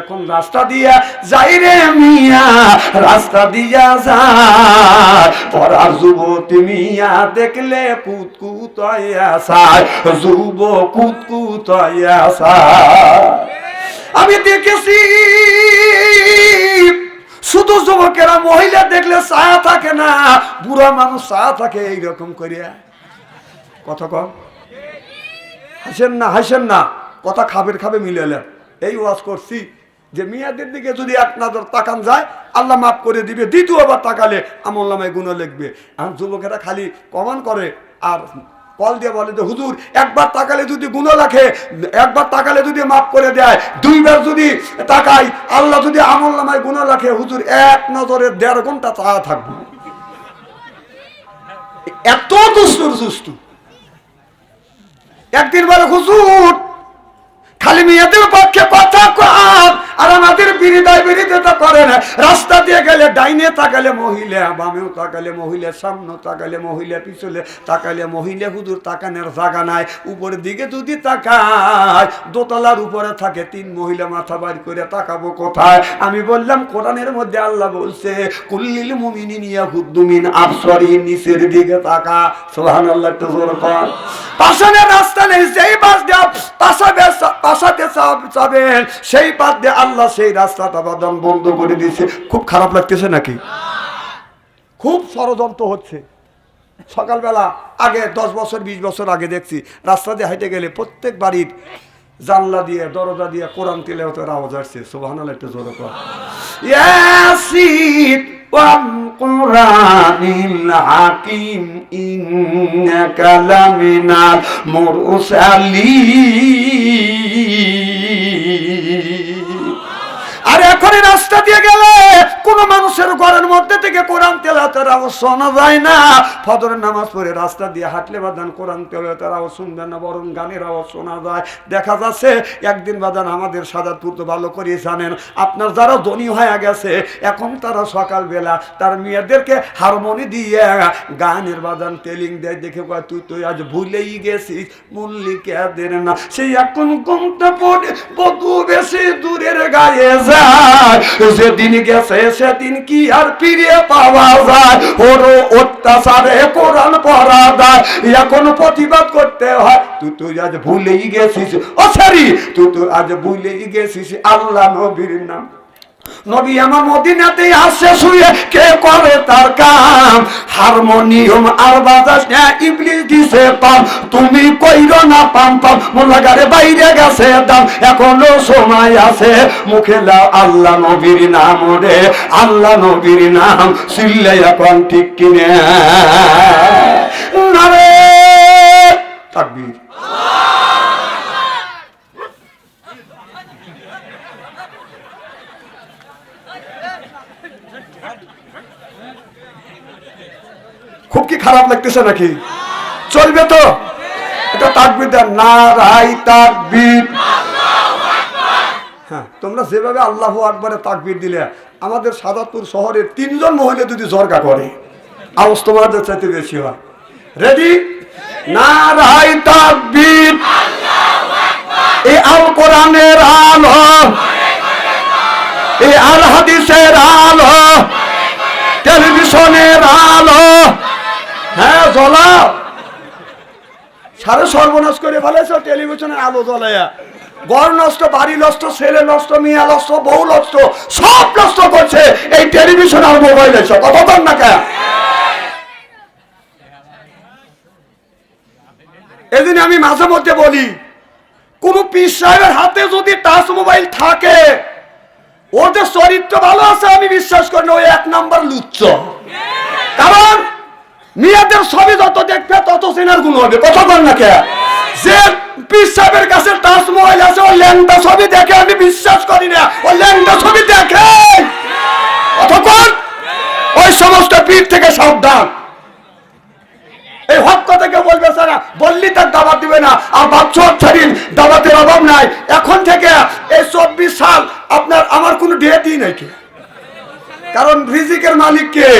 এখন রাস্তা দিয়া যাই রে মিয়া, রাস্তা দিয়া যুবতী মিয়া দেখলে কুত কুত আসায় যুব কুত কুত আসায়। আমি দেখেছি, শুধু যুবকেরা মহিলা দেখলে ছায়া থাকে না, বুড়া মানুষ ছায়া থাকে এইরকম করিয়া। কথা কম? হাসেন না হাসেন না, কথা খাবের খাবে মিলেলেন এই ওয়াজ করছি যে মিয়াদের দিকে যদি এক নজর তাকান যায়, আল্লাহ মাফ করে দিবে। দ্বিতীয়বার তাকালে আমল নামায় গুণ লিখবে। আর যুবকেরা খালি কমান করে আর কল দিয়ে বলে যে, হুজুর, একবার তাকালে যদি গুণ রাখে, একবার তাকালে যদি মাফ করে দেয়, দুইবার যদি তাকাই, আল্লাহ যদি আমল নামায় গুণ রাখে, হুজুর, এক নজরে দেড় ঘণ্টা চাওয়া থাকবে। এত দুষ্টুর দুষ্টু। একদিন বলে, হুজুর বিরোধিতা করে না। রাস্তা দিয়ে গেলে ডাইনে তাকালে মহিলা, বামেও তাকালে মহিলা সামনে তাকালে মহিলা, পিছলে তাকালে মহিলা। হুজুর, তাকানোর জায়গা নাই। উপরের দিকে যদি তাকায়, দোতলার উপরে থাকে তিন মহিলা মাথা বাড়ি করে তাকাবো কোথায়? আমি বললাম, কোরআনের মধ্যে আল্লাহ বলছে, কুল্লিল মুমিনিন ইয়াহুদ্দুমিন আবসরি নিচের দিকে তাকা। সুবহানাল্লাহ, একটু জোর কর। পাশানের রাস্তা নেই, যেই বাস পাশাবে পাশাতে চাবেন সেই বাদ দিয়ে আল্লাহ সেই রাস্তাটা বাদাম বন্ধ করে দিয়েছে। খুব খারাপ লাগতেছে নাকি? খুব ষড়যন্ত্র হচ্ছে। সকালবেলা আগে দশ বছর, বিশ বছর আগে দেখছি, রাস্তা দিয়ে হাইটে গেলে প্রত্যেক বাড়ির জানলা দিয়ে, দরজা দিয়ে কোরআন তেলে হতে আওয়াজ আসছে। সোহান একটু জোরে কর ইন্নাকা এখন রাস্তা দিয়ে গেলে কোন মানুষের ঘরের মধ্যে থেকে কোরআন তেলাতের আওয়াজ শোনা যায় না। ফজরের নামাজ পড়ে রাস্তা দিয়ে হাঁটলে বাদান কোরআন তেলাতের আওয়াজ শুনবেন না, বরং গানের আওয়াজ শোনা যায়। দেখা যাচ্ছে একদিন বাদান আমাদের সাদাতপুর তো ভালো করে জানেন, আপনার যারা ধনী হয়ে গেছে, এখন তারা সকালবেলা তার মেয়েদেরকে হারমোনি দিয়ে গানের বাদান তেলিং দেয়, দেখে কয়, তুই তুই আজ ভুলেই গেছিস মল্লিকাদের না। সেই এখন ঘুমটা পড়ে বধু বেশি দূরের গায়ে যায়। যেদিন গেছে সেদিন কি আর ফিরে পাওয়া যায়? ওর অত্যাচারে কোরআন পড়া যায়। এখন প্রতিবাদ করতে হয় তুই তুই আজ ভুলেই গেছিস। ও সরি তুই তুই আজ ভুলেই গেছিস। আল্লাহ নবীর নাম। নবী আমার মদিনাতে আসে, শুয়ে কে করে তার কাম? হারমোনিয়াম আর বাজাস না, ইবলিস দিছে পাম। তুমি কইরো না পাম পাম, মোল্লাগারে বাইরে গেছে দাম। এখনও সময় আছে, মুখে লাও আল্লাহ নবীর নাম রে আল্লাহ নবীর নাম সিল্লে এখন ঠিক কিনে। না রে! তাকবীর। খুব কি খারাপ লাগতেছে নাকি? চলবে তো? এটা তাকবির দেন। না রাই তাকবির। হ্যাঁ তোমরা যেভাবে আল্লাহ আকবরে তাকবির দিলে, আমাদের সাদাতপুর শহরের তিনজন মহিলা যদি জর্গা করে, আওয়াজ তোমাদের চাইতে বেশি হয়। রেডি না রাই তাকবির। এই আল কোরআনের আলো। এই আল হাদিসের আলো। টেলিভিশনের আলো। হ্যাঁ সারে সর্বনাশ করে ফেলেছ টেলিভিশনের আলো জ্বলাইয়া। ঘর নষ্ট, বাড়ি নষ্ট, ছেলে নষ্ট, মেয়ে নষ্ট, বউ নষ্ট, সব নষ্ট করছে এই টেলিভিশন আর মোবাইল না কেন? এদিন আমি মাঝে মধ্যে বলি, কোন পীর সাহেবের হাতে যদি টাচ মোবাইল থাকে যে চরিত্র ভালো আছে আমি বিশ্বাস করি না ওই এক নাম্বার লুচ্চ। কারণ মেয়েদের ছবি যত দেখবে, তত চেনার গুণ হবে। কথা বল না কে? যে সাহেবের কাছে মোবাইল আছে ও ল্যাংটা ছবি দেখে আমি বিশ্বাস করি না। ও ল্যাংটা ছবি দেখে। অতক্ষণ ওই সমস্ত পীর থেকে সাবধান। এই হক কথা বলবে সারা বললি তার দাবাত দিবে না। আর বাচ্চা ছাড়িন দাবাতের অভাব নাই। এখন থেকে এই চব্বিশ সাল আপনার, আমার কোনো ডেটই নাই কে? কারণ রিজিকের মালিক কে?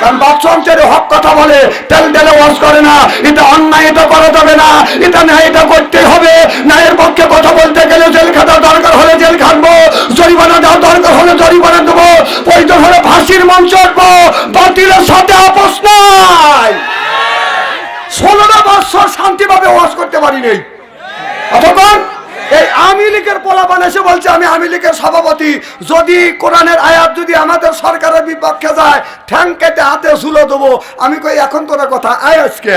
কারণ বাচ্চান্তরে হক কথা বলে, তেল তেলে ওয়াজ করে না। এটা অন্যায়, এটা করা যাবে না। এটা না এটা করতে হবে। ন্যায়ের পক্ষে কথা বলতে গেলে জেল খাটা দরকার হলে জেল খাটবো। জরিমানা দেওয়া দরকার হলে জরিমানা দেবো। প্রয়োজন হলে ফাঁসির মঞ্চ উঠবো বাতিলের সাথে আপোষ নাই। ষোলোটা বৎসর শান্তিভাবে ওয়াজ করতে পারি নেই। অতক্ষণ এই আওয়ামী লীগের পোলাপান এসে বলছে, আমি আওয়ামী লীগের সভাপতি। যদি কোরআনের আয়াত যদি আমাদের সরকারের বিপক্ষে যায়, ঠ্যাং কেটে হাতে ঝুলো দেবো। আমি কই, এখন তোরা কথা, আয় আজকে।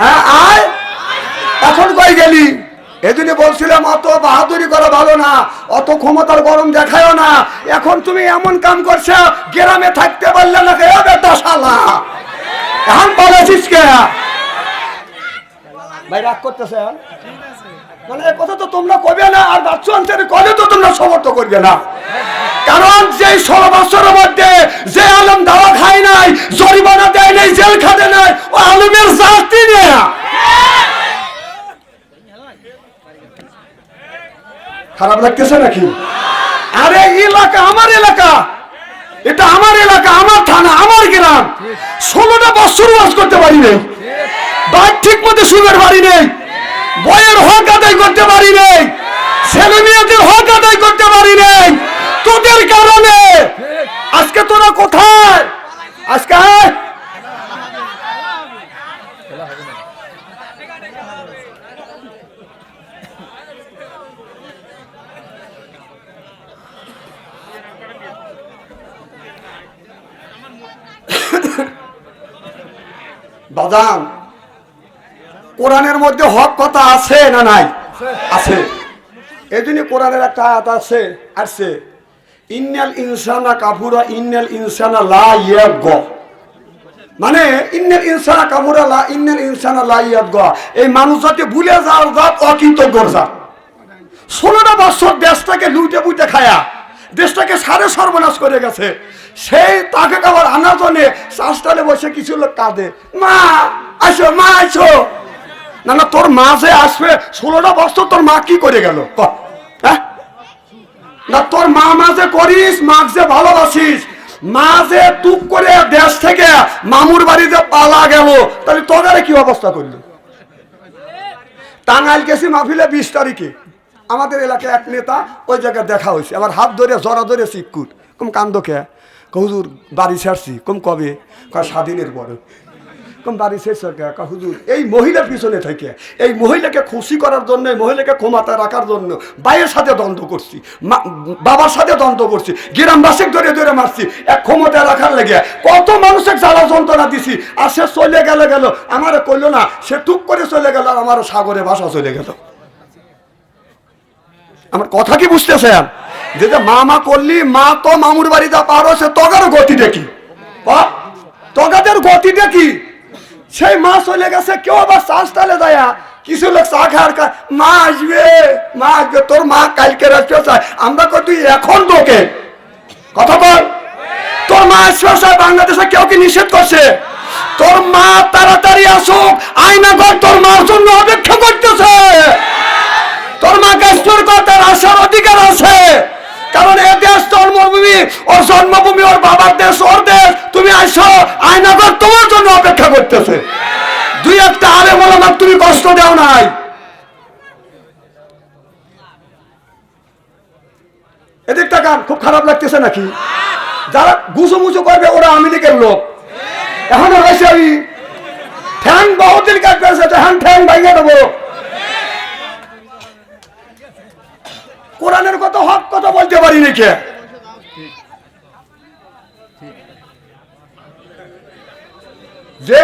হ্যাঁ আয়। এখন কই গেলি? এদিনে বলছিলাম, অত বাহাদুরি করা ভালো না, অত ক্ষমতার গরম দেখায়ও না। এখন তুমি এমন কাম করছ, গ্রামে থাকতে পারলে না বেটা শালা এখন বলেছিস কে? ভাই, রাগ করতেছে? মানে কথা তো তোমরা করবে না, আর কলে তো তোমরা করবে না? কারণ যে ষোলো মধ্যে যে আলম দাওয়া খায় নাই, জরিমানা দেয় নাই, জেল খাটে নাই, ও আলমের জাতি খারাপ লাগতেছে নাকি? আরে, এলাকা আমার এলাকা। এটা আমার এলাকা, আমার থানা, আমার গ্রাম। ষোলোটা বছর বাস করতে পারি নাই। বাইক ঠিক মতো সুখের বাড়ি নেই। বইয়ের হক আদায় করতে পারি নেই। ছেলে মেয়েদের হক আদায় করতে পারি নেই। তোদের কারণে। আজকে তোরা কোথায়? আজকে। বাদাম। কোরআনের মধ্যে হক কথা আছে না নাই? আছে। এই জন্য কোরআনের একটা আয়াত আছে, আসছে, ইন্নাল ইনসানা কাফুরা, ইন্নাল ইনসানা লা ইয়াগ মানে ইন্নাল ইনসানা কাফুরা লা, ইন্নাল ইনসানা লা ইয়াগ এই মানুষ যাতে ভুলে যাওয়ার জাত অকৃতজ্ঞর জাত ষোলোটা বছর দেশটাকে লুটে বুটে খায়া, দেশটাকে সারে সর্বনাশ করে গেছে। সেই তাকে আবার আনার জন্য চাষটালে বসে কিছু লোক কাঁদে, মা, আসো মা, আসো। না না, তোর মা যে আসবে, ষোলোটা বছর তোর মা কি করে গেল? হ্যাঁ? না, তোর মা মা যে করিস মা যে ভালোবাসিস, মা যে টুক করে দেশ থেকে মামুর বাড়িতে পালা গেল, তাহলে তোদের কি অবস্থা করলি? টাঙ্গাইল গেছি মাহফিলে বিশ তারিখে। আমাদের এলাকায় এক নেতা ওই জায়গায় দেখা হয়েছে। আমার হাত ধরে, জরা ধরে চিকুট কম কান্দ কে? হুজুর, বাড়ি ছাড়ছি, কম কবে? কয় স্বাধীনের পরে। কম বাড়ি শেষ কা হুজুর, এই মহিলার পিছনে থেকে, এই মহিলাকে খুশি করার জন্য, এই মহিলাকে ক্ষমতা রাখার জন্য বাইয়ের সাথে দ্বন্দ্ব করছি বাবার সাথে দ্বন্দ্ব করছি গ্রামবাসিক ধরে ধরে মারছি, এক ক্ষমতা রাখার লেগে কত মানুষের জ্বালা যন্ত্রণা দিছি, আর সে চলে গেল গেল, আমার কইলো না, সে টুক করে চলে গেল, আর আমার সাগরে ভাষা চলে গেল। আমার কথা কি বুঝতেছেন? যে যে মা মা করলি, মা তো মামুর বাড়ি যা পারো সে তগার গতি দেখি। তগাদের গতি দেখি। সেই মা চলে গেছে, কেউ আবার চাষ তালে যায় কিছু লোক চা খাওয়ার মা আসবে মা আসবে, তোর মা কালকে রাত্রে চায়। আমরা কই, তুই এখন তোকে কথা বল। তোর মা আসবে বাংলাদেশে কেউ কি নিষেধ করছে? তোর মা তাড়াতাড়ি আসুক, আয়না ঘর তোর মার জন্য অপেক্ষা করতেছে। তোর মা কাস্টর তার আসার অধিকার আছে। কারণ এ দেশ জন্মভূমি ওর জন্মভূমি ওর বাবার দেশ, ওর দেশ। তুমি আসো আয়নাগর তোমার জন্য অপেক্ষা করতেছে। দুই একটা আরে বলো না তুমি কষ্ট দাও নাই। এদিক টাকা খুব খারাপ লাগতেছে নাকি? যারা গুছু মুছু করবে, ওরা আমি লীগের লোক। এখনও রয়েছে ওই ঠ্যাং বহুদিন কাজ করেছে, ঠ্যাং ঠ্যাং ভাঙে দেবো। কোরআনের কত হক কথা বলতে পারি নাকি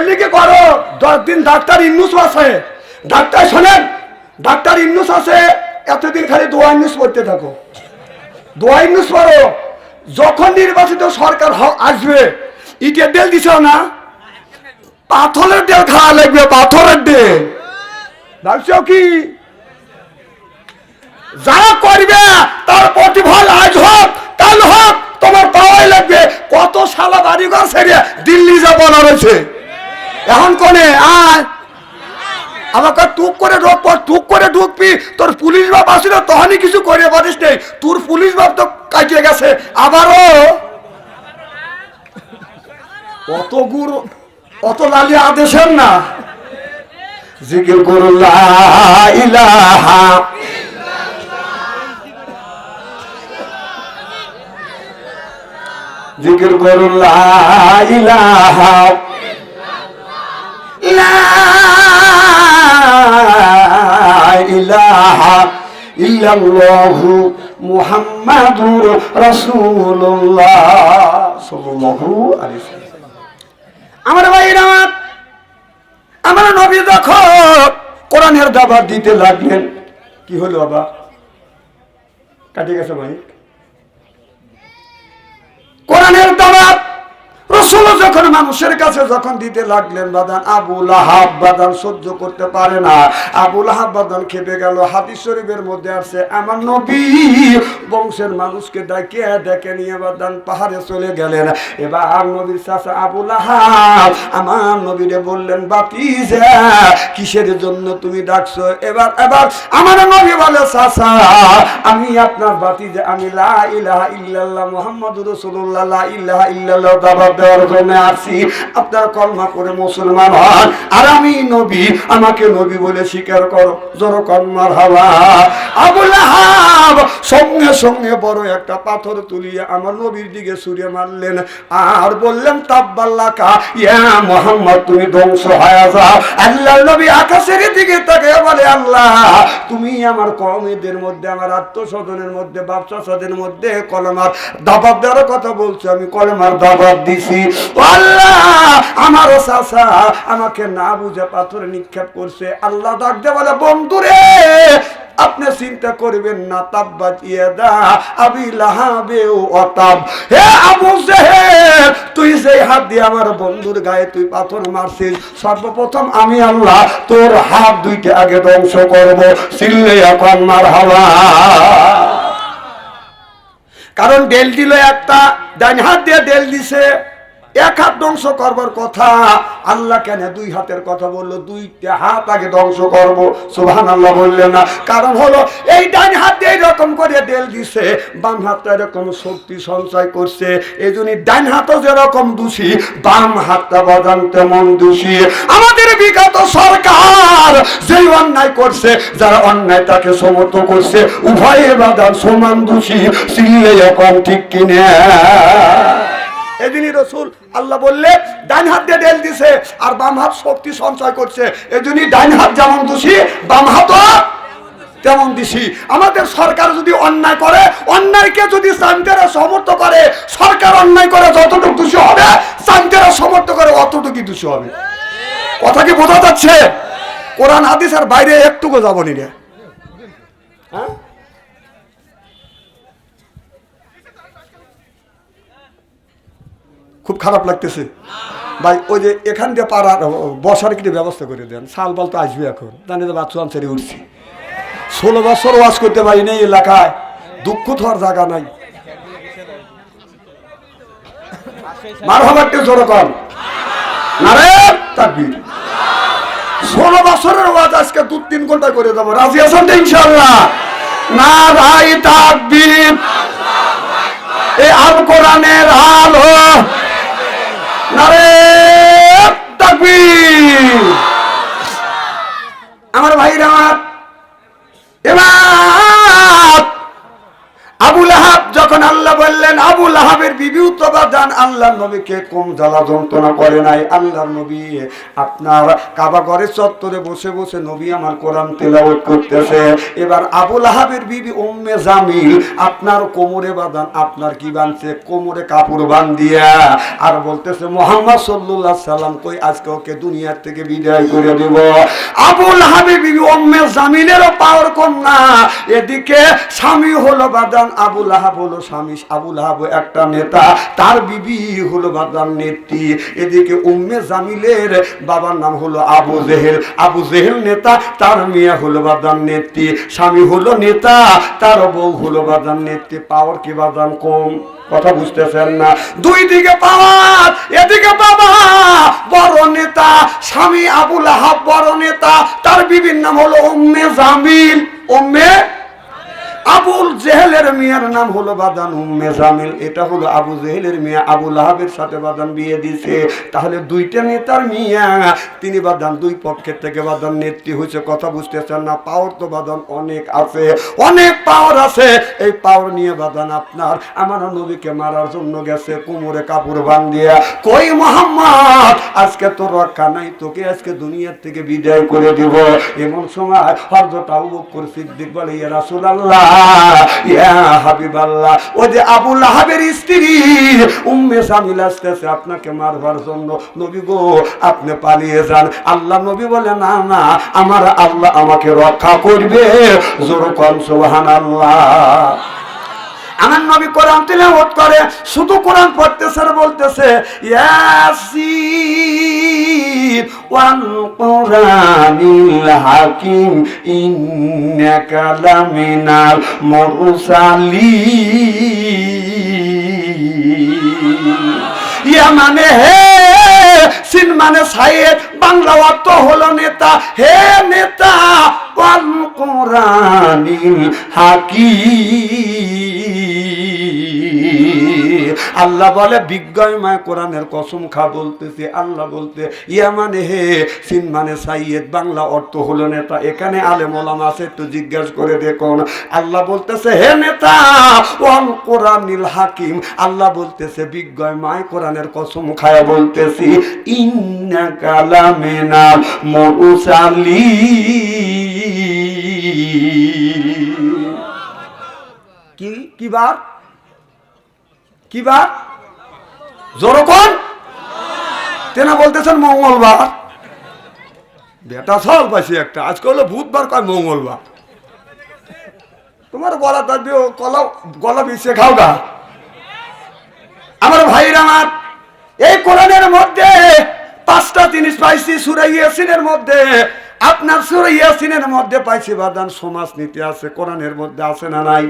লিখে করো, দশ দিন ডাক্তার ইন্নুস আছে। ডাক্তার শোনেন, ডাক্তার ইন্নুস আছে, এতদিন খালি দোয়া ইন্নুস পড়তে থাকো। দোয়া ইন্নুস পড়ো, যখন নির্বাচিত সরকার আসবে ইটের ডেল দিছ না? পাথরের ডেল খাওয়া লাগবে, পাথরের ডেল ভাবছ কি? যারা করবে, তার প্রতিফল আজ হোক, কাল হোক, তোমার পাওয়াই লাগবে। কত সালা বাড়িঘর ছেড়ে দিল্লি যাব না রয়েছে এখন কোনে? আয়। আমাকে টুক করে ঢোক, পর টুক করে ঢুকবি। তোর পুলিশ বাপ আসিল, তখনই কিছু করে পারিস নেই। তোর পুলিশ বাপ তো কাটিয়ে গেছে। আবারও। অত গুরু অত লালি আদেশের না। জিকির করুন লা ইলাহা জিকির করুন ইল্লাল্লাহু মুহাম্মাদুর ওয়াসাল্লাম। আমার ভাইরা, আমার নবী দেখো কোরআনের দাবার দিতে লাগলেন, কি হলো বাবা? কাটে গেছে ভাই কোরআনের দাবাত রসুল যখন মানুষের কাছে যখন দিতে লাগলেন বাদান আবুল আহাব বাদান সহ্য করতে পারে না। আবুল আহাব বাদান খেপে গেল, হাদিস শরীফের মধ্যে আসছে, আমার নবী বংশের মানুষকে ডাকে ডেকে নিয়ে বাদান পাহাড়ে চলে গেলেন। এবার নবীর চাষা আবুল আহাব আমার নবীরে বললেন বাতি কিসের জন্য তুমি ডাকছো? এবার এবার আমার নবী বলে চাষা আমি আপনার বাতি যে আমি লা ইলাহা ইল্লাল্লাহ, মুহাম্মাদুর রাসূলুল্লাহ, লা ইলাহা ইল্লাল্লাহ দাওয়াত দেওয়ার জন্য আসছি আপনার কলমা করে মুসলমান হন। আর আমি নবী, আমাকে নবী বলে স্বীকার করো। জোর কলমার হওয়া আবুল আহাব! সঙ্গে সঙ্গে বড় একটা পাথর তুলিয়ে আমার নবীর দিকে ছুঁড়ে মারলেন। আর বললেন, তাব্বাল্লাকা, ইয়া মোহাম্মদ, তুমি ধ্বংস হয়ে যাও। আল্লাহ নবী আকাশের দিকে তাকে বলে, আল্লাহ, তুমি আমার কমেদের মধ্যে, আমার আত্মস্বজনের মধ্যে ব্যবসাদের মধ্যে কলমার দাবাব দেওয়ার কথা বলছো, আমি কলমার দাবাব দিছি। আল্লাহ আমার চাষা আমাকে না বুঝে পাথরে নিক্ষেপ করছে। আল্লাহ ডাকতে বলে, বন্ধুরে আপনি চিন্তা করবেন না তাব্বাত ইয়াদা আবি লাহাবে অতাব। হে আবু জেহেল, তুই যেই হাত দিয়ে আমার বন্ধুর গায়ে তুই পাথর মারছিস, সর্বপ্রথম আমি আল্লাহ তোর হাত দুইটা আগে ধ্বংস করব। সিল্লে এখন মার হাওয়া কারণ ডেল দিল একটা, ডান হাত দিয়ে ডেল দিছে। এক হাত ধ্বংস করবার কথা। আল্লাহ কেন দুই হাতের কথা বলল? দুইটা হাত আগে ধ্বংস করব। সুহান আল্লাহ বললেন না। কারণ হলো, এই ডান হাত এরকম করে ডেল দিছে, বাম হাতটা এরকম শক্তি সঞ্চয় করছে। এই জন্য ডান হাতও যেরকম দোষী, বাম হাতটা বাদান তেমন দোষী। আমাদের বিগত সরকার যেই অন্যায় করছে, যারা অন্যায় তাকে সমর্থ করছে, উভয়ে বাদান সমান দোষী, সিলে এখন ঠিক কিনে? এদিনই রসুল আল্লাহ বললে ডাইন হাত দিয়ে ডেল দিছে, আর বাম হাত শক্তি সঞ্চয় করছে। এজন্যই ডাইন হাত যেমন দোষী, বাম হাতও তেমন দিছি। আমাদের সরকার যদি অন্যায় করে, অন্যায়কে যদি সান্তেরা সমর্থ করে, সরকার অন্যায় করে যতটুকু দোষী হবে, সান্তেরা সমর্থ করে অতটুকু দোষী হবে। কথা কি বোঝা যাচ্ছে? কোরআন, হাদিস আর বাইরে একটুকু যাব নি রে। হ্যাঁ? খুব খারাপ লাগতেছে। ভাই, ওই যে এখান দিয়ে পাড়ার বসার কি ব্যবস্থা করে দেন। সাল বাল তো আসবে এখন। জানি যে বাচ্চা আনসারি উঠছি। ষোলো বছর ওয়াজ করতে পারি নেই এলাকায়। দুঃখ থর জায়গা নাই। মার হবার জোর কর না রে তাকবীর। ষোলো বছরের ওয়াজ আজকে দু তিন ঘণ্টা করে দেবো। রাজি আছেন ইনশাল্লাহ না রাই তাকবীর। এই আল কোরআনের আলো। নারে আমার ভাইরা এবার আবুল আহাব যখন আল্লাহ বললেন আবুল আহাবের বিবি উত্তবাদান আল্লাহ নবীকে কম জ্বালা যন্ত্রণা করে নাই? আল্লাহ নবী আপনার কাবা ঘরের চত্বরে বসে বসে নবী আমার কোরআন তেলাওয়াত করতেছে। এবার আবুল আহাবের বিবি উম্মে জামিল আপনার কোমরে বাঁধান, আপনার কি বানছে কোমরে কাপড় বান্ধিয়া আর বলতেছে, মোহাম্মদ সাল্লাল্লাহু সাল্লাম, কই আজকে ওকে দুনিয়ার থেকে বিদায় করে দেব? আবুল আহাবের বিবি উম্মে জামিলেরও পাওয়ার কন্যা এদিকে স্বামী হলো বাদান আবুল আহাব হলো স্বামী আবুল আহাব একটা নেতা, তার বিবি হলো বাদান নেত্রী। এদিকে উম্মে জামিলের বাবার নাম হলো আবু জেহেল। আবু জেহেল নেতা, তার মেয়ে হলো বাদান নেত্রী। স্বামী হলো নেতা তার বউ হলো বাদান নেত্রী। পাওয়ার কি বাদান কম? কথা বুঝতেছেন না। দুই দিকে পাওয়ার, এদিকে বাবা, বড় নেতা, স্বামী আবুল আহাব বড় নেতা, তার বিবির নাম হলো উম্মে জামিল। উম্মে আবুল জেহেলের মেয়ের নাম হলো বাদান উম্মে জামিল। এটা হলো আবু জেহেলের মেয়ে। আবু লাহাবের সাথে বাদান বিয়ে দিছে তাহলে দুইটা নেতার মিয়া, তিনি বাদান দুই পক্ষের থেকে বাদান নেত্রী হয়েছে। কথা বুঝতেছেন না পাওয়ার তো বাদান অনেক আছে। অনেক পাওয়ার আছে। এই পাওয়ার নিয়ে বাদান আপনার, আমার নবীকে মারার জন্য গেছে কোমরে কাপড় বান্ধিয়া। কই মোহাম্মদ, আজকে তোর রক্ষা নাই তোকে, আজকে দুনিয়ার থেকে বিদায় করে দিব। এমন সময় হযরত আবু বকর সিদ্দিক বলে, ইয়া ইয়া হাবিবাল্লাহ। ও যে স্ত্রী, উম্মে সামিল আসতেছে আপনাকে মারবার জন্য। নবী গো, আপনি পালিয়ে যান। আল্লাহ নবী বলে, না না, আমার আল্লাহ আমাকে রক্ষা করবে। জোর আমার নবী কোরআন তিলাওয়াত করে, শুধু কোরআন পড়তেছে বলতেছে কোরআনিল হাকিম ইন্নাকা লামিনাল মুরসালিন। ইয়া মানে হে সিন মানে সাইয়েদ, বাংলা অর্থ হলো নেতা। হে নেতা কোরআনিল হাকিম আল্লাহ বলে বিজ্ঞয়ময় কোরআনের কসম খা বলতেছে, আল্লাহ বলতে, ইয়া মানে হে সিন মানে সাইয়েদ, বাংলা অর্থ হলো নেতা। এখানে আলেম ওলামা আছে, একটু জিজ্ঞাসা করে দেখুন। আল্লাহ বলতেছে, হে নেতা, ওয়াল কোরআনিল হাকিম। আল্লাহ বলতেছে বিজ্ঞয়ময় কোরআনের কসম খায়া বলতেছি ইন্না কালামেনা মরুসালি কি কি বার? কি বার? জোরকন তেনা বলতেছেন মঙ্গলবার। বেটা সল পাইছি একটা। আজকে হলো বুধবার, কয় মঙ্গলবার? তোমার গলা থাকবে, ও কলা, গলা বিষে খাও গা। আমার ভাইরা আমার, এই কোরআনের মধ্যে পাঁচটা জিনিস পাইছি, সুরা ইয়াসিনের মধ্যে। আপনার সুরা ইয়াসিনের মধ্যে পাইছি বাদান, সমাজ নীতি আছে, কোরআনের মধ্যে আছে না নাই?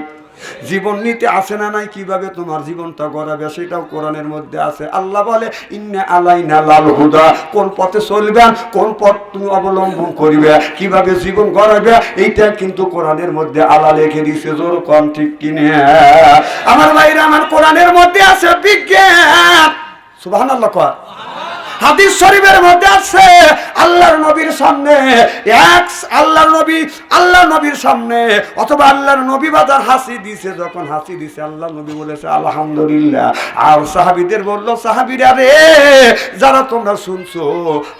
জীবন নীতি আছে না নাই? কীভাবে তোমার জীবনটা গড়াবে? সেটাও কোরআনের মধ্যে আছে। আল্লাহ বলে, ইন্না আলাইনা লাল হুদা। কোন পথে চলবেন, কোন পথ তুমি অবলম্বন করিবে? কীভাবে জীবন গড়াবে? এইটা কিন্তু কোরআনের মধ্যে আল্লাহ লেখে দিছে জোর কম, ঠিক কিনে আমার ভাইরা, আমার কোরআনের মধ্যে আছে বিজ্ঞান। সুবহানাল্লাহ কয়। হাদিস শরীফের মধ্যে আছে, আল্লাহর নবীর সামনে এক আল্লাহর নবী আল্লাহ নবীর সামনে, অথবা আল্লাহর নবী বাজার হাসি দিছে, যখন হাসি দিছে আল্লাহ নবী বলেছে, আলহামদুলিল্লাহ। আর সাহাবীদের বলল, সাহাবীরা রে, যারা তোমরা শুনছো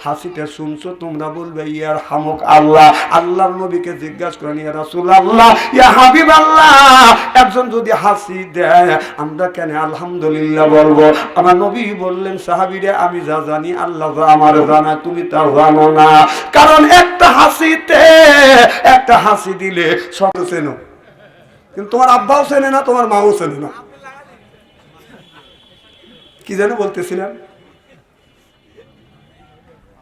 হাসিটা শুনছো, তোমরা বলবে ইয়ার হামুক আল্লাহ। আল্লাহর নবীকে জিজ্ঞাসা করেন, ইয়া রাসূল আল্লাহ ইয়া হাবিব আল্লাহ একজন যদি হাসি দেয়, আমরা কেন আলহামদুলিল্লাহ বলব? আমার নবী বললেন, সাহাবীরা, আমি যা জানি আল্লাহ যা আমার জানা তুমি তা জানো না। কারণ একটা হাসিতে, একটা হাসি দিলে সব চেনো। কিন্তু তোমার আব্বাও চেনে না, তোমার মাও চেনে না। কি যেন বলতেছিলাম?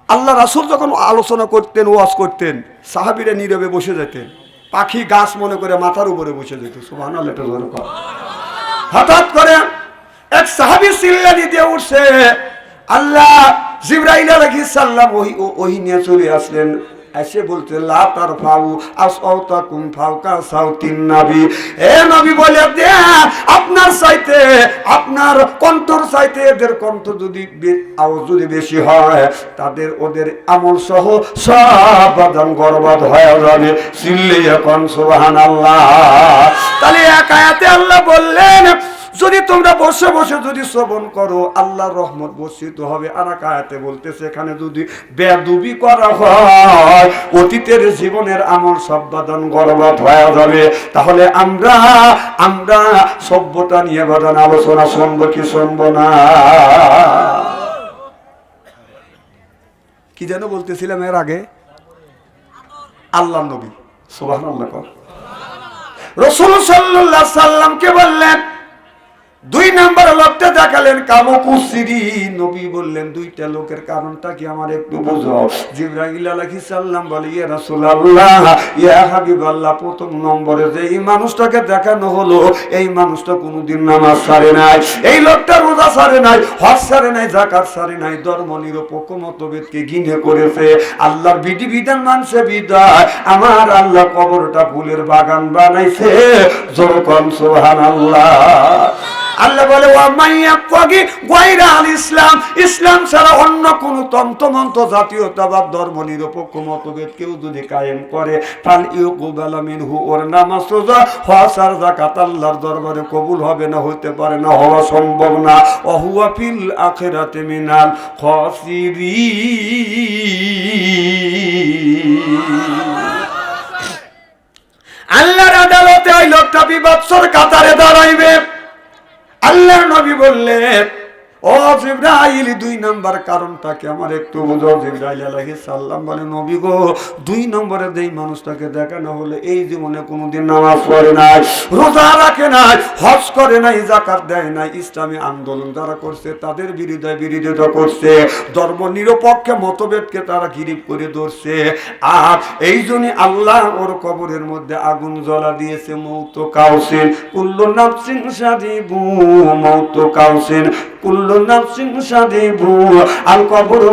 আল্লাহ রাসুল যখন আলোচনা করতেন, ওয়াজ করতেন, সাহাবিরা নীরবে বসে যেতেন। পাখি গাছ মনে করে মাথার উপরে বসে যেত। সুবাহ হঠাৎ করে এক সাহাবি চিল্লানি দিয়ে উঠছে। আল্লাহ জিব্রাইল আলাইহিস সালাম ওহি ওহি নিয়ে চলে আসলেন। এসে বলতে, লা তার ফাউ আসাউতাকুম ফাউকা সাউতিন নবী। এ নবী বলে, দে, আপনার চাইতে, আপনার কণ্ঠর চাইতে এদের কণ্ঠ যদি আওয়াজ যদি বেশি হয়, তাদের ওদের আমল সহ সব বাদাম গর্বাদ হয়ে যাবে। চিল্লে এখন সুবহানাল্লাহ। তাহলে এক আয়াতে আল্লাহ বললেন যদি তোমরা বসে বসে যদি শ্রবণ করো, আল্লাহর রহমত বর্ষিত হবে। আর এক আয়াতে বলতেছে, এখানে যদি বেদুবি করা হয়, অতীতের জীবনের আমল সব্বাদন গর্বাত হয়ে যাবে। তাহলে আমরা আমরা সভ্যতা নিয়ে বাদান আলোচনা শুনব কি শুনব না। কি যেন বলতেছিলাম এর আগে? আল্লাহ নবী। সুবাহ রসুল সাল্লাহ সাল্লামকে বললেন দুই নাম্বার লোকটা দেখালেন কালো কুসিরি নবী বললেন, দুইটা লোকের কারণটা কি আমার একটু বুঝো? জিব্রাইল আলাইহিস সালাম বলে, ইয়া প্রথম নম্বরে যে এই মানুষটাকে দেখানো হলো, এই মানুষটা কোনোদিন নামাজ নাই। এই লোকটা রোজা নাই, হজ নাই নাই, ধর্ম নিরপেক্ষ মতভেদকে করেছে। আল্লাহর বিধি বিধান মানছে বিদায়। আমার আল্লাহ কবরটা ফুলের বাগান বানাইছে। আল্লাহ বলে ওয়ামাইয়াকি গায়রা আল ইসলাম ইসলাম ছাড়া অন্য কোন তন্ত্রমন্ত্র, জাতীয়তাবাদ ধর্ম নিরপেক্ষ মতভেদ কেউ যদি কায়েম করে, ফাল ইউকুবালা মিনহু, ওর নামাজ হজ আর যাকাত আল্লাহর দরবারে কবুল হবে না হতে পারে না, হওয়া সম্ভব না। অহুয়া ফিল আখিরাতে মিনাল খাসিরিন। আল্লাহর আদালতে ওই লোকটা বিবাদসর কাতারে দাঁড়াইবে। আল্লাহ নবী বললেন ও জিব্রাইল, দুই নাম্বার কারণটাকে আমার একটু বুঝো। জিব্রাইল আলাইহিস সালাম বলে, নবী গো, দুই নম্বরে যেই মানুষটাকে দেখানো হলে, এই জীবনে কোনোদিন নামাজ পড়ে নাই, রোজা রাখে নাই, হজ করে নাই জাকাত দেয় নাই, ইসলামী আন্দোলন করছে, তাদের বিরুদ্ধে বিরোধিতা করছে, ধর্ম নিরপেক্ষ মতভেদকে তারা গিরিপ করে ধরছে, আর এই জন্য আল্লাহ ওর কবরের মধ্যে আগুন জ্বলা দিয়েছে, মৌত কাউসিন, কুল্লু নাফসিন সাদিবু মৌত কাউসেন, কুল্লু নাফসিন সাদিবু, আল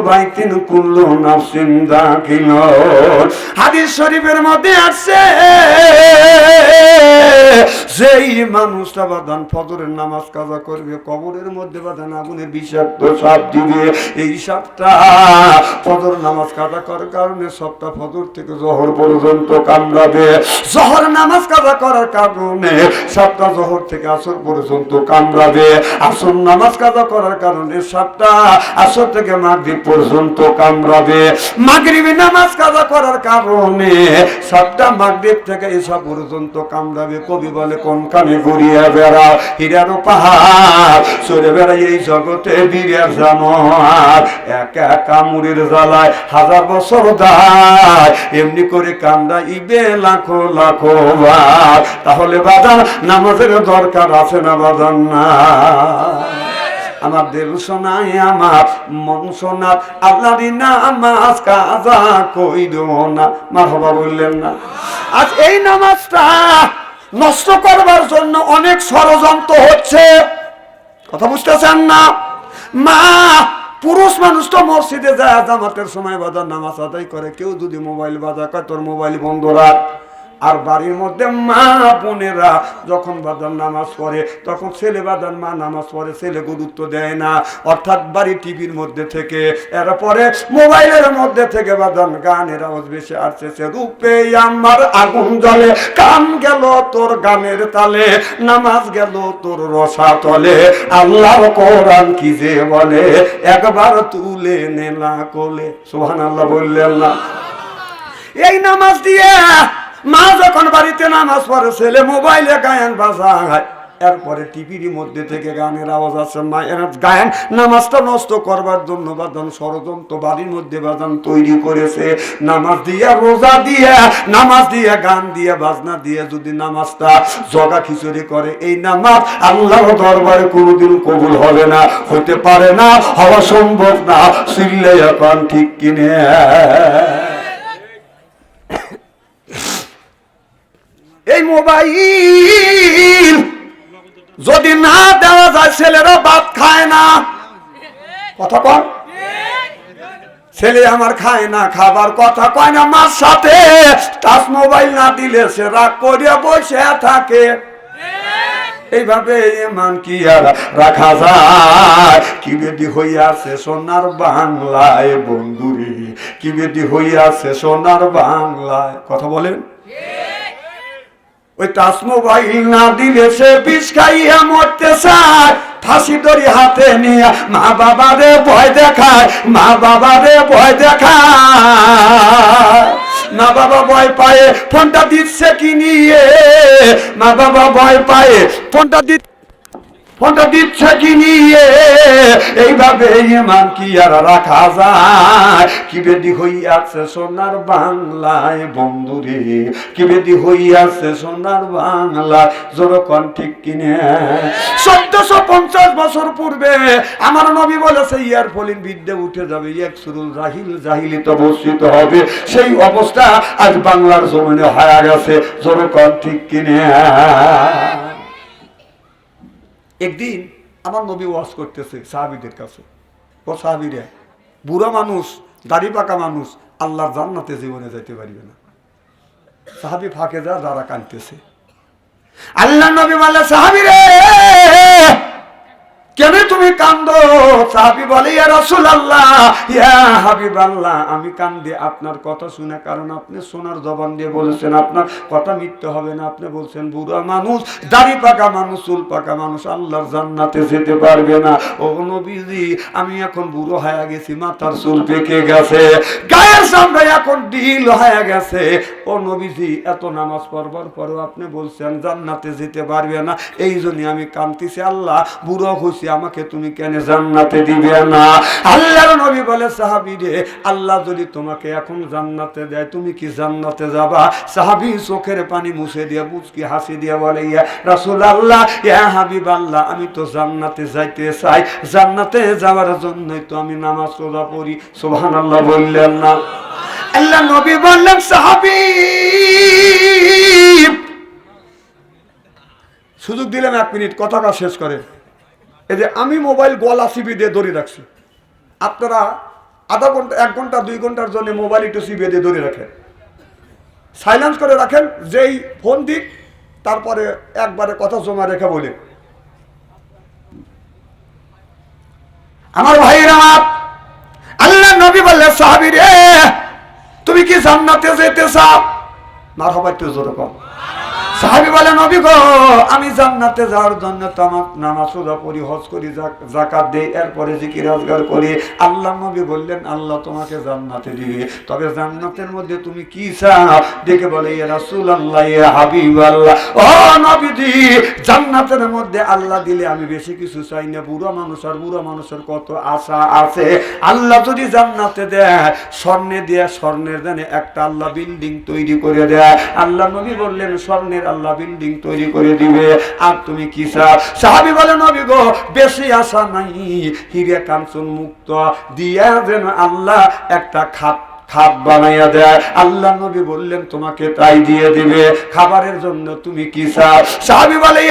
বাইতিন কুল্লু নাফসিন দাখিল। হাদিস শরীফের মধ্যে যেই মানুষটা বাদান ফজরের নামাজ কাজা করবে, কবরের মধ্যে বাদান বিষাক্ত সাপ দিবে, এই সাপটা ফজর নামাজ কাজা করার কারণে সবটা ফজর থেকে জহর পর্যন্ত কামড়াবে। জহর নামাজ কাজা করার কারণে সাতটা জহর থেকে আসর পর্যন্ত কামড়াবে। আসর নামাজ কাজা করার কারণে সাতটা আসর থেকে মাগরিব পর্যন্ত কামড়াবে। মাগরিবি নামাজ কাজা করার কারণে সাতটা মাগরিব থেকে এসা পর্যন্ত কামড়াবে। কবি বলে, কোন কানে ঘুরিয়ে বেড়াও হীরার পাহাড় সরে বেড়াই এই জগতে বীরের জানোয়ার। একা কামুরের জ্বালায় হাজার বছর দায়, এমনি করে কান্দা ইবে লাখো লাখো তাহলে বাজান নামাজের দরকার আছে না বাজান না আমার দেল শোনায় আমার মন শোনার আল্লাহ নামাজ কাজা কইল না। মা হবা বললেন না। আজ এই নামাজটা নষ্ট করবার জন্য অনেক ষড়যন্ত্র হচ্ছে। কথা বুঝতেছেন না? মা, পুরুষ মানুষ তো মসজিদে যায়, জামাতের সময় বাজার নামাজ আদায় করে। কেউ যদি মোবাইল বাজা কয় তোর মোবাইল বন্ধ রাখ। আর বাড়ির মধ্যে মা বোনেরা যখন বাদান নামাজ পড়ে, তখন ছেলে বাদান মা নামাজ পড়ে, ছেলে গুরুত্ব দেয় না। অর্থাৎ বাড়ি টিভির মধ্যে থেকে, এরপরে মোবাইলের মধ্যে থেকে বাদান গানের আওয়াজ বেশি আসছে। রূপে আমার আগুন জ্বলে, কান গেল তোর গানের তালে, নামাজ গেল তোর রসা তলে। আল্লাহ কোরআন কি যে বলে, একবার তুলে নেলা কোলে। সোহান আল্লাহ বললেন না। এই নামাজ দিয়ে মা যখন বাড়িতে নামাজ পড়ে, ছেলে মোবাইলে গায়ন বাজায়। এরপরে টিভির মধ্যে থেকে গানের আওয়াজ আছে মায়ের গায়ন নামাজটা নষ্ট করবার জন্য বাদান ষড়যন্ত্র, বাড়ির মধ্যে বাদান তৈরি করেছে। নামাজ দিয়ে রোজা দিয়ে, নামাজ দিয়ে গান দিয়ে, বাজনা দিয়ে যদি নামাজটা জগা খিচুড়ি করে, এই নামাজ আল্লাহ দরবারে কোনোদিন কবুল হবে না, হতে পারে না, হওয়া সম্ভব না, সিল্লে এখন ঠিক কিনে। এই মোবাইল যদি না দেওয়া যায়, ছেলেরা ভাত খায় না। কথা কন। ছেলে আমার খায় না খাবার কথা কয় না। মার সাথে টাচ মোবাইল না দিলে সে রাগ করে বসে থাকে। এইভাবে মান কি আর রাখা যায়? কি বেদি হইয়াছে সোনার বাংলায় বন্ধুরে? কি বেদি হইয়াছে সোনার বাংলায়? কথা বলেন। ওই টাচ মোবাইল না দিলে সে বিষ খাইয়া মরতে চায়। ফাঁসি দড়ি হাতে নিয়ে মা বাবা রে ভয় দেখায়, মা বাবা রে ভয় দেখায়। মা বাবা ভয় পায়ে, ফোনটা দিচ্ছে কি নিয়ে? মা বাবা ভয় পায়ে, ফোনটা দি ফোনটা দিচ্ছে কি নিয়ে? এইভাবে ইমান কি আর রাখা যায়? কি বেদি হইয়াছে সোনার বাংলায়? বন্ধুরে কি বেদি হইয়াছে সোনার বাংলায়? জোরকন ঠিক কিনে। চোদ্দশো পঞ্চাশ বছর পূর্বে আমার নবী বলেছে, ইয়ার ফলিন বিদ্যে উঠে যাবে, এক সুরুল জাহিল জাহিলিত বর্ষিত হবে। সেই অবস্থা আজ বাংলার জমিনে হায়া গেছে, জোরকন ঠিক কিনে। একদিন আমার নবী ওয়াজ করতেছে সাহাবিদের কাছে। ও সাহাবিরা, বুড়া মানুষ, দাড়ি পাকা মানুষ, আল্লাহর জান্নাতে জীবনে যাইতে পারবে না। সাহাবি ফাঁকে যা, যারা কানতেছে আল্লাহ নবী বলে সাহাবি রে কেন তুমি কান্দ? সাহাবি বলে, ইয়া রাসূল আল্লাহ ইয়া হাবিব আল্লাহ আমি কান্দি, আপনার কথা শুনে, কারণ আপনি সোনার জবান দিয়ে বলেছেন, আপনার কথা মিথ্যে হবে না। আপনি বলছেন, বুড়া মানুষ, দাড়ি পাকা মানুষ, চুল পাকা মানুষ, আল্লাহর জান্নাতে যেতে পারবে না। ও নবীজি, আমি এখন বুড়ো হয়ে গেছি, মাথার চুল পেকে গেছে। এখন হয়ে গেছে। ও নবীজি, এত নামাজ পড়বার পরেও আপনি বলছেন, জান্নাতে যেতে পারবে না। এই জন্য আমি আল্লাহ, বুড়ো হইছি আমাকে তুমি কেন জান্নাতে দিবে না? আল্লাহর নবী বলে, সাহাবি রে, আল্লাহ যদি তোমাকে এখন জান্নাতে দেয়, তুমি কি জান্নাতে যাবা? সাহাবি চোখের পানি মুছে দিয়ে, বুঝকি হাসি দিয়ে বলে, ইয়া রাসুল আল্লাহ ইয়া হাবিব আল্লাহ আমি তো জান্নাতে যাইতে চাই। জান্নাতে যাওয়ার জন্যই তো আমি নামাজ রোজা পড়ি। সুবহানাল্লাহ বললেন না। আল্লাহ নবী বললেন সাহাবি সুযোগ দিলেন এক মিনিট, কথাটা শেষ করে এই যে আমি মোবাইল গলা সিবি দিয়ে দড়ি রাখছি। আপনারা আধা ঘণ্টা, এক ঘণ্টা, দুই ঘণ্টার জন্য মোবাইল একটু সিবিয়ে দিয়ে দড়ি রাখেন। সাইলেন্স করে রাখেন, যেই ফোন দিক, তারপরে একবারে কথা জমা রেখে বলে। আমার আমার আল্লাহ নবী বললে সাহাবি রে তুমি কি জান্নাতে যেতে চাও? মার হবাই তো যেরকম কম। সাহাবি বলে, নবী গো, আমি জান্নাতে যাওয়ার জন্য তো আমার নামাজ রোজা করি হজ করি জাকাত দেই, এরপরে জিকির রোজগার করি। আল্লাহ নবী বললেন, আল্লাহ তোমাকে জান্নাতে দিবে। তবে জান্নাতের মধ্যে তুমি কি চাও? দেখে বলে, ইয়া রাসূলুল্লাহ, ইয়া হাবিবাল্লাহ। ও নবীজি, জান্নাতের মধ্যে আল্লাহ দিলে আমি বেশি কিছু চাই না। বুড়ো মানুষ আর বুড়ো মানুষের কত আশা আছে। আল্লাহ যদি জান্নাতে দেয়, স্বর্ণে দেয় স্বর্ণের জানে একটা আল্লাহ বিল্ডিং তৈরি করে দেয়। আল্লাহ নবী বললেন, স্বর্ণের আল্লাহ বিল্ডিং তৈরি করে দিবে। আর তুমি কি চাও? সাহাবি বলে, নবী গো, বেশি আশা নাই। হিরে কাঞ্চন মুক্ত। দিয়া যেন আল্লাহ একটা খাত খাপ বানাইয়া দেয়। আল্লাহ নবী বললেন, তোমাকে তাই দিয়ে দিবে। খাবারের জন্য তুমি কি চাও? সাহাবি বলে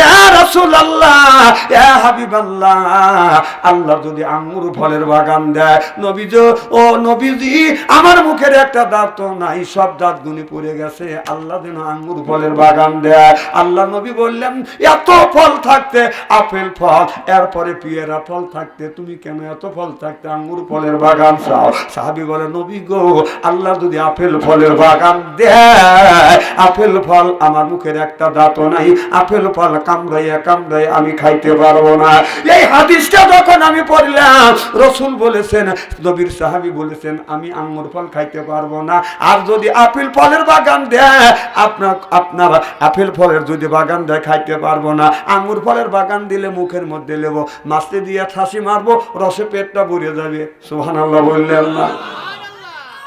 আল্লাহ যদি আঙ্গুর ফলের বাগান দেয়, নবীজ, ও নবীজি, আমার মুখের একটা দাঁত তো নাই, সব দাঁত গুনি পড়ে গেছে। আল্লাহ যেন আঙ্গুর ফলের বাগান দেয়। আল্লাহ নবী বললেন, এত ফল থাকতে আপেল ফল, এরপরে পিয়েরা ফল থাকতে, তুমি কেন এত ফল থাকতে আঙ্গুর ফলের বাগান চাও? সাহাবি বলে, নবী গো আল্লাহ যদি আপেল ফলের বাগান দেয়, আপেল ফল আমার মুখের একটা দাঁত নাই, আপেল ফল কামড়াইয়া কামড়াই আমি খাইতে পারব না। এই হাদিসটা যখন আমি পড়লাম, রসুল বলেছেন, নবীর সাহাবি বলেছেন, আমি আঙ্গুর ফল খাইতে পারব না। আর যদি আপেল ফলের বাগান দেয় আপনার আপনার আপেল ফলের যদি বাগান দেয়, খাইতে পারব না। আঙ্গুর ফলের বাগান দিলে মুখের মধ্যে নেব মাছতে দিয়ে ঠাসি মারবো, রসে পেটটা ভরে যাবে। সুহান আল্লাহ বললেন না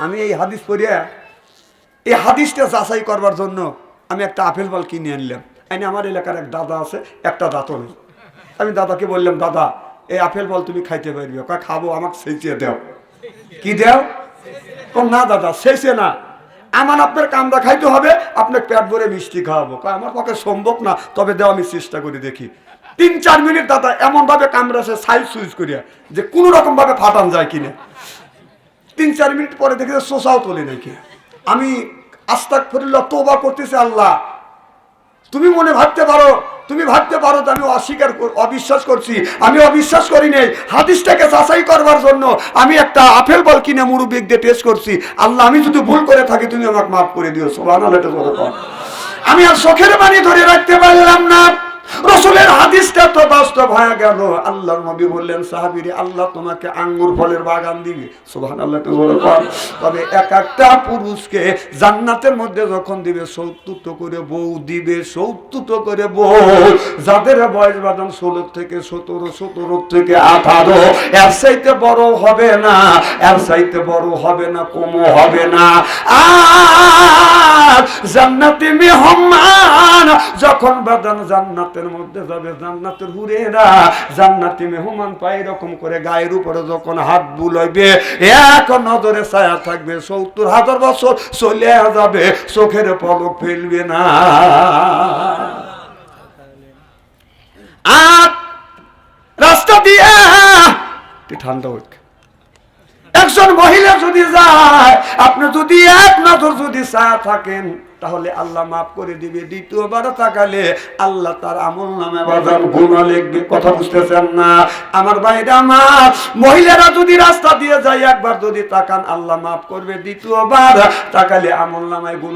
আমি এই হাদিস পড়িয়া, এই হাদিসটা যাচাই করবার জন্য আমি একটা আপেল ফল কিনে আনলাম। এনে আমার এলাকার এক দাদা আছে, একটা দাঁতও নেই। আমি দাদাকে বললাম, দাদা, এই আপেল বল তুমি খাইতে পারবে। কয়, খাব, আমাকে সেচিয়ে দাও। কি দেও? ও না দাদা সেচে না। আমার আপনার কামড়া খাইতে হবে আপনার পেট ভরে মিষ্টি খাওয়াবো। কয়, আমার পক্ষে সম্ভব না, তবে দেও, আমি চেষ্টা করে দেখি। তিন চার মিনিট দাদা এমনভাবে কামড়াছে সাইজ সুইচ করিয়া, যে কোনো রকমভাবে ফাটান যায় কিনে। তিন, চার মিনিট পরে দেখে শোষাও তোলে নাকি। আমি আস্তাক ফরিল্লা তোবা করতেছে আল্লাহ। তুমি মনে ভাবতে পারো, তুমি ভাবতে পারো আমি অস্বীকার কর- অবিশ্বাস করছি। আমি অবিশ্বাস করি নেই। হাদিসটাকে যাচাই করবার জন্য আমি একটা আপেল বল কিনে মুরব্বিক দিয়ে টেস্ট করছি। আল্লাহ, আমি যদি ভুল করে থাকি, তুমি আমাকে মাফ করে দিও। সোভান আমি আর চোখের পানি ধরে রাখতে পারলাম না। রসুলের হাদিসটা তো বাস্তব হয়ে গেল। আল্লাহর নবী বললেন সাহাবিরে আল্লাহ তোমাকে আঙ্গুর ফলের বাগান দিবে। সুবহান আল্লাহ তবে এক একটা পুরুষকে জান্নাতের মধ্যে যখন দিবে, সত্তর করে বউ দিবে, সত্তর করে বউ। যাদের বয়স বাদাম ষোলো থেকে সতেরো সতেরো থেকে আঠারো, এর চাইতে বড় হবে না, এর চাইতে বড় হবে না, কমও হবে না। আর জান্নাতি মেহমান যখন বাদান জান্নাতের মধ্যে যাবে, জান্নাতের হুরেরা জান্নাতি মেহমান পাই এরকম করে গায়ের উপরে যখন হাত বুলাইবে, এক নজরে ছায়া থাকবে, সত্তর হাজার বছর চলে যাবে, চোখের পলক ফেলবে না। রাস্তা দিয়ে ঠান্ডা একজন মহিলা যদি যায়, আপনি যদি এক নজর যদি ছায়া থাকেন তাহলে আল্লাহ মাফ করে দিবে। দ্বিতীয়বার তাকালে আল্লাহ তার আমল নামে বাজার গুণা লিখবে কথা বুঝতেছেন না। আমার বাইরে আমার মহিলারা যদি রাস্তা দিয়ে যায় একবার যদি তাকান আল্লাহ মাফ করবে। দ্বিতীয়বার তাকালে আমল নামায় গুণ